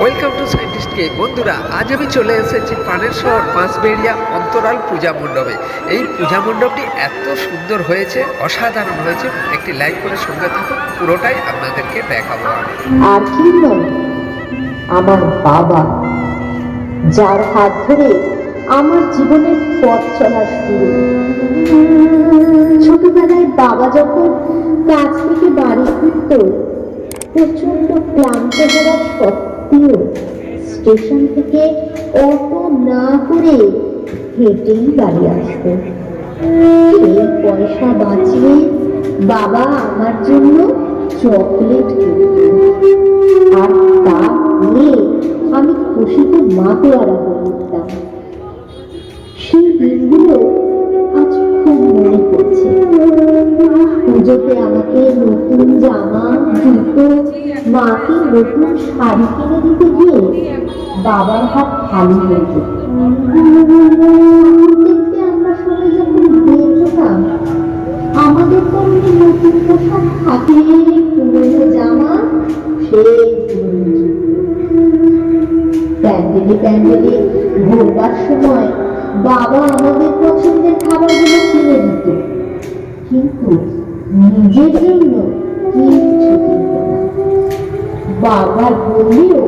Welcome to scientist কে বন্ধুরা, আজ আমি চলে এসেছি পানের শহর পাঁচবেড়িয়া অন্তরাল পূজা মণ্ডপে। এই পূজা মণ্ডপটি এত সুন্দর হয়েছে, অসাধারণ হয়েছে। একটি লাইক করে সঙ্গে থাকুন, পুরোটাই আপনাদেরকে দেখাবো আর কি আমার বাবা, যার হাত ধরে আমার জীবনের পথ চলা শুরু। ছোটবেলায় বাবা যখন কাজ থেকে বাড়ি ফিরত প্রচণ্ড ক্লান্ত হওয়ার সত্ত্বেও স্টেশন থেকে অটো না করে হেঁটেই বাড়ি আসতো সেই পয়সা বাঁচিয়ে বাবা আমার জন্য চকলেট কিনত আর তা নিয়ে আমি খুশিতে মাতোয়ারা হয়ে উঠতাম সেই দিনগুলো পুজোতে আমাকে নতুন জামা, জুতো মাকে নতুন শাড়ি কিনে দিতে গিয়ে বাবার হাত খালি হয়ে যেত দেখতে আমরা সবাই যখন বের হতাম আমাদের পরনে নতুন পোশাক থাকে, পুরনো জামা সেই। প্যান্ডেলে প্যান্ডেলে ঘুরবার সময় বাবা আমাদের পছন্দের খাবারগুলো কিনে দিত কিন্তু নিজের জন্য কিচ্ছু কিনত না বাবা বললেও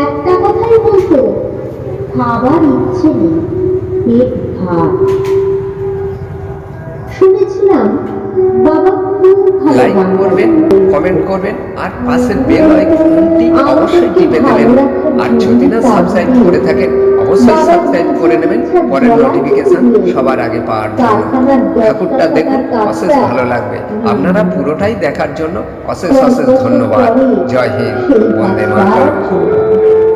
একটা কথাই বলতো খাবার ইচ্ছে নেই পেট ভাত শুনেছিলাম বাবা খুব ভালো লাইক করবেন। কমেন্ট করবেন আর পাশের বেল আইকনটি অবশ্যই টিপে দেবেন আর যদি না সাবস্ক্রাইব করে থাকেন অবশ্যই সাবস্ক্রাইব করে নেবেন। পরের নোটিফিকেশন সবার আগে পাওয়ার জন্য। ঠাকুরটা দেখুন, অশেষ ভালো লাগবে। আপনারা পুরোটাই দেখার জন্য অশেষ অশেষ ধন্যবাদ। জয় হিন্দ, বন্দে মাতরম।